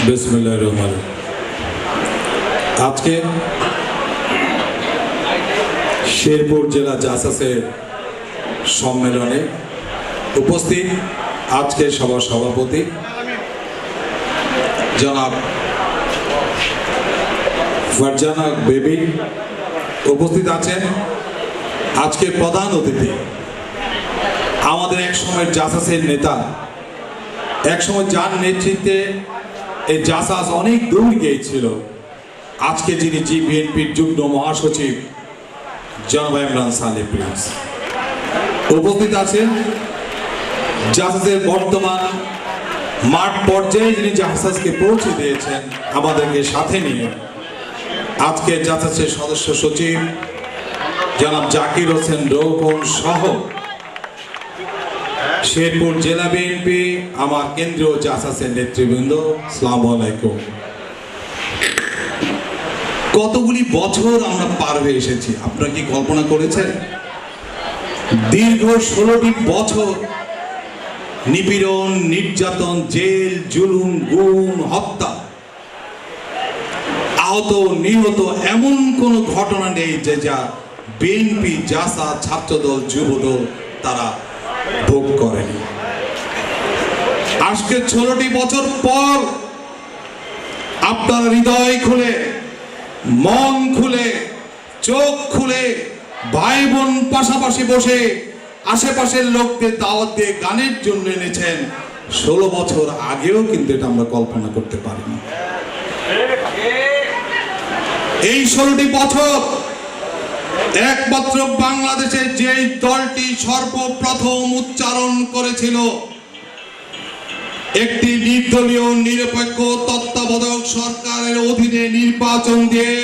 রহমান আজকে শেরপুর জেলা জাসাসের সম্মেলনে উপস্থিত আজকে সভার সভাপতি, জনাব ফারজানা বেবি উপস্থিত আছেন। আজকে প্রধান অতিথি, আমাদের এক সময়ের জাসাসের নেতা, এক সময় যার নেতৃত্বে এই জাসাস অনেক দূর গিয়েছিল। আজকে যিনি জি বিএনপির যুগ্ম মহাসচিব, জনাব ইমরান সালে প্রিন্স। উপস্থিত আছেন জাহাজের বর্তমান মাঠ পর্যায়ে যিনি জাহাজকে পৌঁছে দিয়েছেন, আমাদেরকে সাথে নিয়ে। আজকে জাহাজের সদস্য সচিব, জনাব জাকির হোসেন রৌকন সহ শেরপুর জেলা বিএনপি, আমার কেন্দ্রীয় জাসাসের নেতৃবৃন্দ, সালাম আলাইকুম। কতগুলি বছর আমরা পার হয়ে এসেছি? আপনারা কি কল্পনা করেছেন? দীর্ঘ ষোলোটি বছর নিপীড়ন, নির্যাতন, জেল, জুলুম, গুম, হত্যা, আহত, নিহত, এমন কোন ঘটনা নেই যে যা বিএনপি, জাসা, ছাত্রদল, যুবদল, তারা ভোগ করেনি। আজকে ষোলোটি বছর পর আপনার হৃদয় খুলে, মন খুলে, চোখ খুলে ভাই বোন পাশাপাশি বসে আশেপাশের লোকদের দাওয়াত দিয়ে গানের জন্য এনেছেন। ষোলো বছর আগেও কিন্তু এটা আমরা কল্পনা করতে পারিনি। এই ষোলোটি বছর একমাত্র বাংলাদেশের যেই দলটি সর্বপ্রথম উচ্চারণ করেছিল, একটি নির্দলীয়, নিরপেক্ষ, তত্ত্বাবধায়ক সরকারের অধীনে নির্বাচন দিয়ে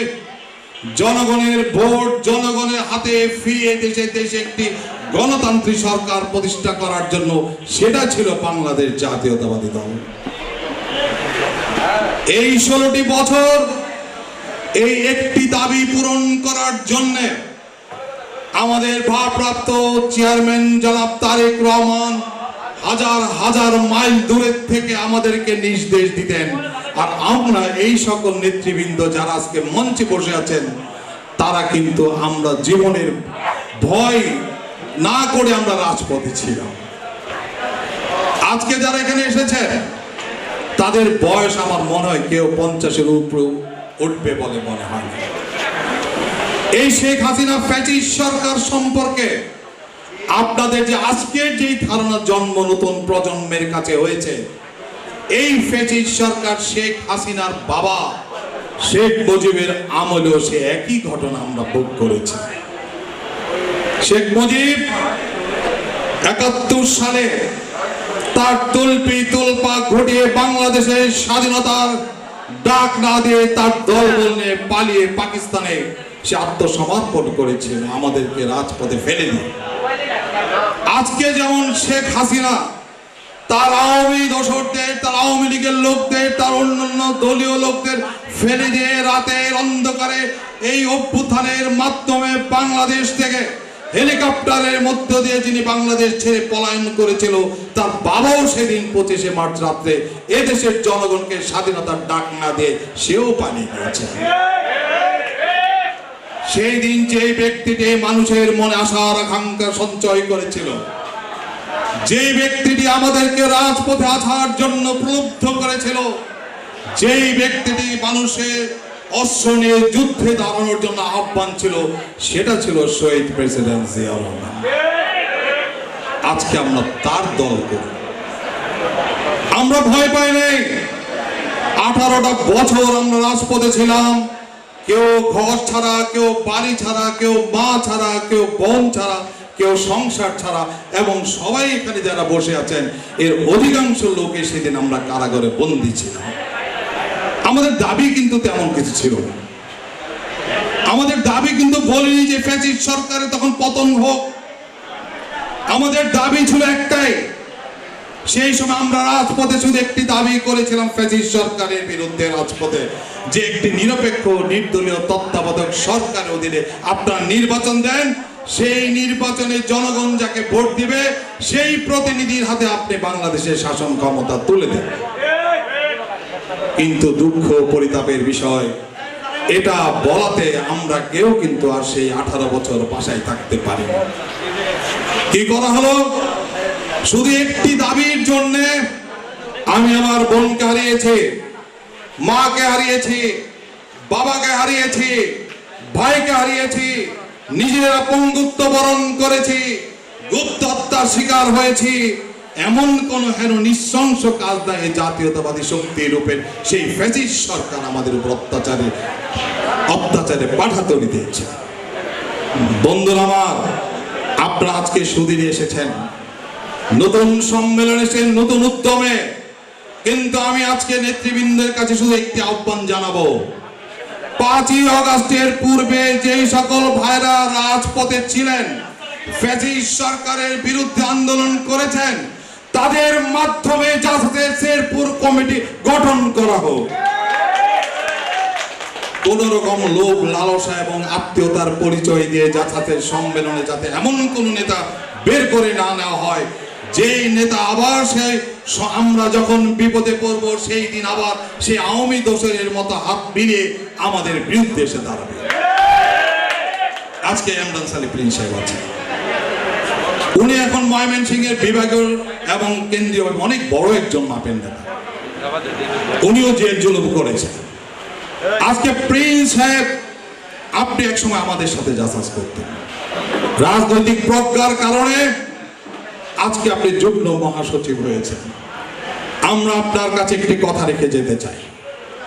জনগণের ভোট জনগণের হাতে ফিরিয়ে দেশে দেশে একটি গণতান্ত্রিক সরকার প্রতিষ্ঠা করার জন্য। সেটা ছিল বাংলাদেশ জাতীয়তাবাদী দল। এই ষোলোটি বছর এই একটি দাবি পূরণ করার জন্য আমাদের ভারপ্রাপ্ত চেয়ারম্যান জনাব তারেক রহমান হাজার হাজার মাইল দূরের থেকে আমাদেরকে নির্দেশ দিতেন আর আমরা এই সকল নেতৃবৃন্দ যারা আজকে মঞ্চে বসে আছেন, তারা কিন্তু আমরা জীবনের ভয় না করে আমরা রাজপথে ছিলাম আজকে যারা এখানে এসেছে তাদের বয়স আমার মনে হয় কেউ পঞ্চাশের উপরে উঠবে বলে মনে হয়। এই শেখ হাসিনা ফ্যাচিস সরকার সম্পর্কে আপনাদের যে আজকের যেই ধারণা জন্ম নতুন প্রজন্মের কাছে হয়েছে, এই ফ্যাচিস সরকার শেখ হাসিনার বাবা, শেখ মুজিবের আমলেও সে একই ঘটনা আমরা ভোগ করেছি। শেখ মুজিব একাত্তর সালে তার তুলপি তুলপা ঘটিয়ে বাংলাদেশের স্বাধীনতার ডাক না দিয়ে তার দল নিয়ে পালিয়ে পাকিস্তানে সে আত্মসমর্পণ করেছিল আমাদেরকে রাজপথে ফেলে দিয়ে। আজকে যেমন শেখ হাসিনা, তার আওয়ামী দোসরদের তার আওয়ামী লীগের লোকদের, তার অন্যান্য দলীয় লোকদের ফেলে দিয়ে রাতের অন্ধকারে এই অভ্যুত্থানের মাধ্যমে বাংলাদেশ থেকে হেলিকপ্টারের মধ্য দিয়ে যিনি বাংলাদেশ ছেড়ে পলায়ন করেছিল, তার বাবাও সেদিন পঁচিশে মার্চ রাত্রে এদেশের জনগণকে স্বাধীনতার ডাক না দিয়ে সেও পালিয়ে গিয়েছে। সেই দিন যে ব্যক্তিটি মানুষের মনে আশার আকাঙ্ক্ষা সঞ্চয় করেছিল যে ব্যক্তিটি আমাদেরকে রাজপথে আসার জন্য প্রলুব্ধ করেছিল, যেই ব্যক্তিটি মানুষের অস্ত্র নিয়ে যুদ্ধে দাঁড়ানোর জন্য আহ্বান ছিল, সেটা ছিল শহীদ প্রেসিডেন্ট রহমান। আজকে আমরা তার দল করি। আমরা ভয় পাই আঠারোটা বছর আমরা রাজপথে ছিলাম। কেউ ঘর ছাড়া, কেউ বাড়ি ছাড়া, কেউ মা ছাড়া, কেউ বোন ছাড়া, কেউ সংসার ছাড়া, এবং সবাই এখানে যারা বসে আছেন, এর অধিকাংশ লোকে সেদিন আমরা কারাগারে বন্দী ছিলাম। আমাদের দাবি কিন্তু তেমন কিছু ছিল না। আমাদের দাবি কিন্তু বলিনি যে ফ্যাসিস্ট সরকারে তখন পতন হোক। আমাদের দাবি ছিল একটাই সেই সময় আমরা রাজপথে শুধু একটি দাবি করেছিলাম, ফ্যাসিস্ট সরকারের বিরুদ্ধে রাজপথে। যে একটি নিরপেক্ষ, নির্দলীয়, তত্ত্বাবধায়ক সরকারের অধীনে আপনারা নির্বাচন দেন, সেই নির্বাচনে জনগণ যাকে ভোট দিবে, সেই প্রতিনিধির হাতে আপনি বাংলাদেশের শাসন ক্ষমতা তুলে দেন। কিন্তু দুঃখ পরিতাপের বিষয়, এটা বলাতে আমরা কেউ কিন্তু আর সেই আঠারো বছর বাসায় থাকতে পারি। কি করা হলো? শুধু একটি দাবির জন্যে আমি আমার বোনকে হারিয়েছি, মাকে হারিয়েছি, বাবাকে হারিয়েছি, ভাইকে হারিয়েছি, নিজেরা পঙ্গুত্ব বরণ করেছি, গুপ্ত হত্যার শিকার হয়েছি, এমন কোন হেন নিঃশংস কাজ না এই জাতীয়তাবাদী শক্তি রূপের সেই ফ্যাসিস সরকার আমাদের উপর অত্যাচারে অত্যাচারে পাঠাতরি দিয়েছে বন্ধুরা আমার, আপনারা আজকে সুদিনে এসেছেন। নতুন সম্মেলন এসেছেন নতুন উদ্যমে। কিন্তু আমি আজকে নেতৃবৃন্দের কাছে শুধু একটি আহ্বান জানাব। পাঁচই অগস্টের পূর্বে যেই সকল ভাইরা রাজপথে ছিলেন সরকারের বিরুদ্ধে আন্দোলন করেছেন, তাদের মাধ্যমে শেরপুর কমিটি গঠন করা হোক। কোন রকম লোভ, লালসা এবং আত্মীয়তার পরিচয় দিয়ে জাসাতের সম্মেলনে যাতে এমন কোন নেতা বের করে না নেওয়া হয় যেই নেতা আবার সে আমরা যখন বিপদে পড়ব, সেই দিন আবার সেই আওয়ামী দোষরের মতো হাত মিলিয়ে আমাদের বিরুদ্ধে এসে দাঁড়াবে। আজকে ইমরান সালি প্রিন্স সাহেব আছেন। উনি এখন ময়মনসিংহ এর বিভাগীয় এবং কেন্দ্রীয় অনেক বড় একজন মাপেন নেতা। উনিও জেল জুলুম করেছেন। আজকে প্রিন্স সাহেব, আপনি একসময় আমাদের সাথে যাচাস করতেন। রাজনৈতিক প্রজ্ঞার কারণে আজকে আপনি যুগ্ম মহাসচিব হয়েছেন। আমরা আপনার কাছে একটি কথা রেখে যেতে চাই।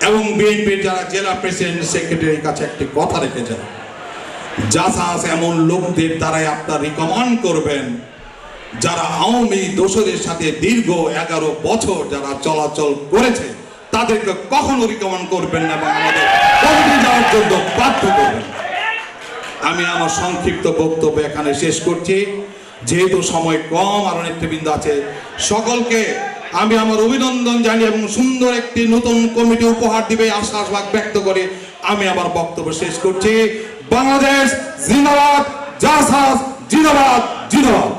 এবং বিএনপির যারা জেলা প্রেসিডেন্ট, সেক্রেটারির কাছে একটি কথা রেখে যান জাসাস এমন লোকদের দ্বারাই আপনার রিকমান্ড করবেন, যারা আওয়ামী দোষদের সাথে দীর্ঘ এগারো বছর যারা চলাচল করেছে, তাদেরকে কখনো রিকমান্ড করবেন না এবং আমাদের যাওয়ার জন্য বাধ্য করবেন। আমি আমার সংক্ষিপ্ত বক্তব্য এখানে শেষ করছি। যেহেতু সময় কম আর নেতৃবৃন্দ আছে, সকলকে আমি আমার অভিনন্দন জানি এবং সুন্দর একটি নতুন কমিটি উপহার দিবে আশ্বাস ব্যক্ত করে আমি আমার বক্তব্য শেষ করছি। বাংলাদেশ জিন্দাবাদ, জাসাস জিন্দাবাদ জিন্দাবাদ।